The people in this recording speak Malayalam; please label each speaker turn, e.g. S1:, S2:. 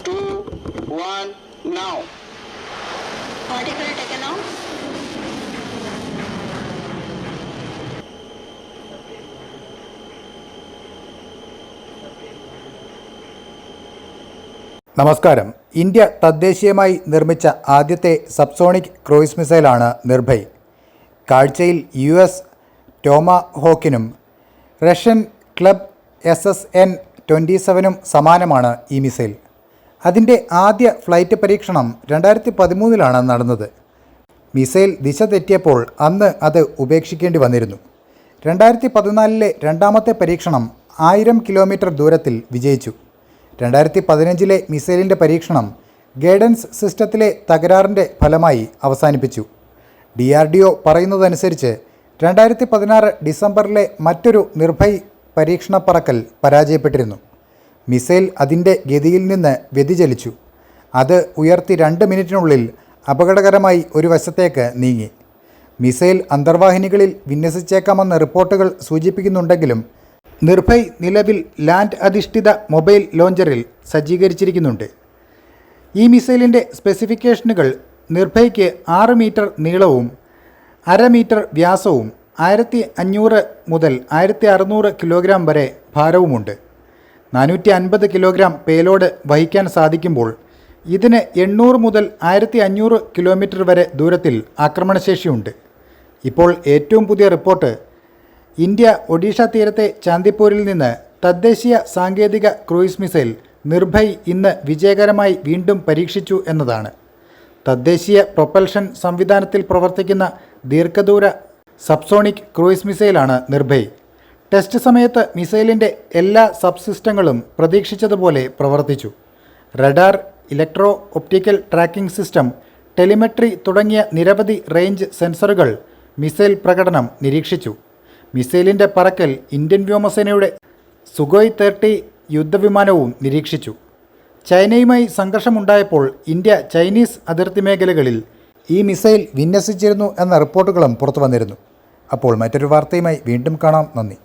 S1: two, one, now.
S2: Particle taken out.
S3: നമസ്കാരം ഇന്ത്യ തദ്ദേശീയമായി നിർമ്മിച്ച ആദ്യത്തെ സബ്സോണിക് ക്രൂയിസ് മിസൈലാണ് നിർഭയ് കാഴ്ചയിൽ യു എസ് ടോമ ഹോക്കിനും Russian club S S N twenty സെവനും സമാനമാണ് ഈ മിസൈൽ അതിന്റെ ആദ്യ ഫ്ലൈറ്റ് പരീക്ഷണം രണ്ടായിരത്തി പതിമൂന്നിലാണ് നടന്നത്. മിസൈൽ ദിശ തെറ്റിയപ്പോൾ അന്ന് അത് ഉപേക്ഷിക്കേണ്ടി വന്നിരുന്നു. രണ്ടായിരത്തി പതിനാലിലെ രണ്ടാമത്തെ പരീക്ഷണം ആയിരം കിലോമീറ്റർ ദൂരത്തിൽ വിജയിച്ചു. രണ്ടായിരത്തി പതിനഞ്ചിലെ മിസൈലിന്റെ പരീക്ഷണം ഗൈഡൻസ് സിസ്റ്റത്തിലെ തകരാറിന്റെ ഫലമായി അവസാനിപ്പിച്ചു. ഡി ആർ ഡി ഒ പറയുന്നതനുസരിച്ച് രണ്ടായിരത്തി പതിനാറ് ഡിസംബറിലെ മറ്റൊരു നിർഭയ് പരീക്ഷണ പറക്കൽ പരാജയപ്പെട്ടിരുന്നു. മിസൈൽ അതിന്റെ ഗതിയിൽ നിന്ന് വ്യതിചലിച്ചു. അത് ഉയർത്തി രണ്ട് മിനിറ്റിനുള്ളിൽ അപകടകരമായി ഒരു വശത്തേക്ക് നീങ്ങി. മിസൈൽ അന്തർവാഹിനികളിൽ വിന്യസിച്ചേക്കാമെന്ന് റിപ്പോർട്ടുകൾ സൂചിപ്പിക്കുന്നുണ്ടെങ്കിലും നിർഭയ് നിലവിൽ ലാൻഡ് അധിഷ്ഠിത മൊബൈൽ ലോഞ്ചറിൽ സജ്ജീകരിച്ചിരിക്കുന്നുണ്ട്. ഈ മിസൈലിന്റെ സ്പെസിഫിക്കേഷനുകൾ നിർഭയ്ക്ക് ആറ് മീറ്റർ നീളവും അര മീറ്റർ വ്യാസവും ആയിരത്തി അഞ്ഞൂറ് മുതൽ ആയിരത്തി അറുന്നൂറ് കിലോഗ്രാം വരെ ഭാരവുമുണ്ട്. നാനൂറ്റി അൻപത് കിലോഗ്രാം പേലോഡ് വഹിക്കാൻ സാധിക്കുമ്പോൾ ഇതിന് എണ്ണൂറ് മുതൽ ആയിരത്തി അഞ്ഞൂറ് കിലോമീറ്റർ വരെ ദൂരത്തിൽ ആക്രമണശേഷിയുണ്ട്. ഇപ്പോൾ ഏറ്റവും പുതിയ റിപ്പോർട്ട് ഇന്ത്യ ഒഡീഷ തീരത്തെ ചാന്ദിപ്പൂരിൽ നിന്ന് തദ്ദേശീയ സാങ്കേതിക ക്രൂയിസ് മിസൈൽ നിർഭയ് ഇന്ന് വിജയകരമായി വീണ്ടും പരീക്ഷിച്ചു എന്നതാണ്. തദ്ദേശീയ പ്രൊപ്പൽഷൻ സംവിധാനത്തിൽ പ്രവർത്തിക്കുന്ന ദീർഘദൂര സബ്സോണിക് ക്രൂയിസ് മിസൈലാണ് നിർഭയ്. ടെസ്റ്റ് സമയത്ത് മിസൈലിന്റെ എല്ലാ സബ്സിസ്റ്റങ്ങളും പ്രതീക്ഷിച്ചതുപോലെ പ്രവർത്തിച്ചു. Radar electro optical tracking system telemetry തുടങ്ങിയ നിരവധി റേഞ്ച് സെൻസറുകൾ മിസൈൽ പ്രകടനം നിരീക്ഷിച്ചു. മിസൈലിന്റെ പറക്കൽ ഇന്ത്യൻ വ്യോമസേനയുടെ സുഗോയ് തേർട്ടി യുദ്ധവിമാനവും നിരീക്ഷിച്ചു. ചൈനയുമായി സംഘർഷമുണ്ടായപ്പോൾ ഇന്ത്യ ചൈനീസ് അതിർത്തി മേഖലകളിൽ ഈ മിസൈൽ വിന്യസിച്ചിരുന്നു എന്ന റിപ്പോർട്ടുകളും പുറത്തു വന്നിരുന്നു അപ്പോൾ മറ്റൊരു വാർത്തയുമായി വീണ്ടും കാണാം. നന്ദി.